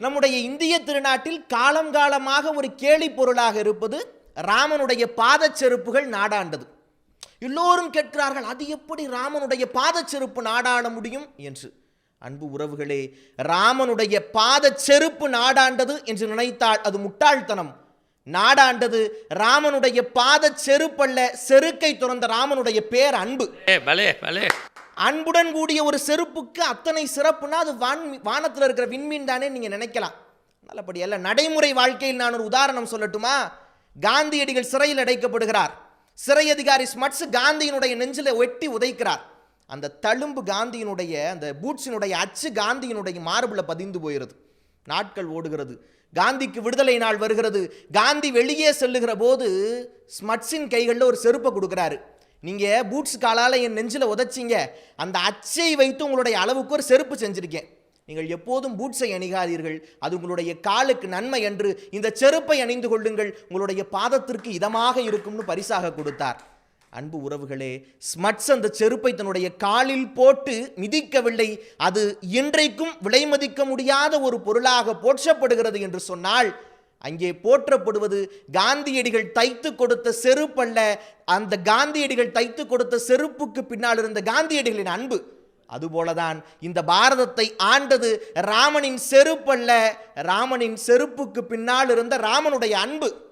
நம்முடைய இந்திய திருநாட்டில் காலம் காலமாக ஒரு கேலி பொருளாக இருப்பது ராமனுடைய பாதச் செருப்புகள் நாடாண்டது. எல்லோரும் கேட்கிறார்கள் அது எப்படி ராமனுடைய பாதச்செருப்பு நாடாட முடியும்? என்று. அன்பு உறவுகளே ராமனுடைய பாதச் செருப்பு நாடாண்டது என்று நினைத்தால் அது முட்டாள்தனம். நாடாண்டது ராமனுடைய பாதச்செருப்பல்ல செருக்கை துறந்த ராமனுடைய பேர் அன்பு பலே பலே. அன்புடன் கூடிய ஒரு செருப்புக்கு அத்தனை சிறப்புனா அது வான் வானத்தில் இருக்கிற விண்மீன் தானே நீங்கள் நினைக்கலாம். அதனால் அல்ல நடைமுறை வாழ்க்கையில் நான் ஒரு உதாரணம் சொல்லட்டுமா? காந்தியடிகள் சிறையில் அடைக்கப்படுகிறார். சிறை அதிகாரி ஸ்மட்ஸ் காந்தியினுடைய நெஞ்சில் வெட்டி உதைக்கிறார். அந்த தழும்பு காந்தியினுடைய அந்த பூட்ஸினுடைய அச்சு காந்தியினுடைய மார்பில் பதிந்து போயிடுது நாட்கள் ஓடுகிறது. காந்திக்கு விடுதலை நாள் வருகிறது. காந்தி வெளியே செல்லுகிற போது ஸ்மட்ஸின் கைகளில் ஒரு செருப்பை கொடுக்குறாரு. நீங்கள் பூட்ஸ் காலால் என் நெஞ்சில் உதச்சிங்க. அந்த அச்சை வைத்து உங்களுடைய அளவுக்கு ஒரு செருப்பு செஞ்சுருக்கேன். நீங்கள் எப்போதும் பூட்ஸை அணிகாதீர்கள். அது உங்களுடைய காலுக்கு நன்மை என்று இந்த செருப்பை அணிந்து கொள்ளுங்கள். உங்களுடைய பாதத்திற்கு இதமாக இருக்கும்னு பரிசாக கொடுத்தார். அன்பு உறவுகளே ஸ்மட்ஸ் அந்த செருப்பை தன்னுடைய காலில் போட்டு மிதிக்கவில்லை. அது இன்றைக்கும் விலை மதிக்க முடியாத ஒரு பொருளாக போற்றப்படுகிறது என்று சொன்னால் அங்கே போற்றப்படுவது காந்தியடிகள் தைத்து கொடுத்த செருப்பல்ல. அந்த காந்தியடிகள் தைத்து கொடுத்த செருப்புக்கு பின்னால் இருந்த காந்தியடிகளின் அன்பு. அதுபோலதான் இந்த பாரதத்தை ஆண்டது ராமனின் செருப்பல்ல. ராமனின் செருப்புக்கு பின்னால் இருந்த ராமனுடைய அன்பு.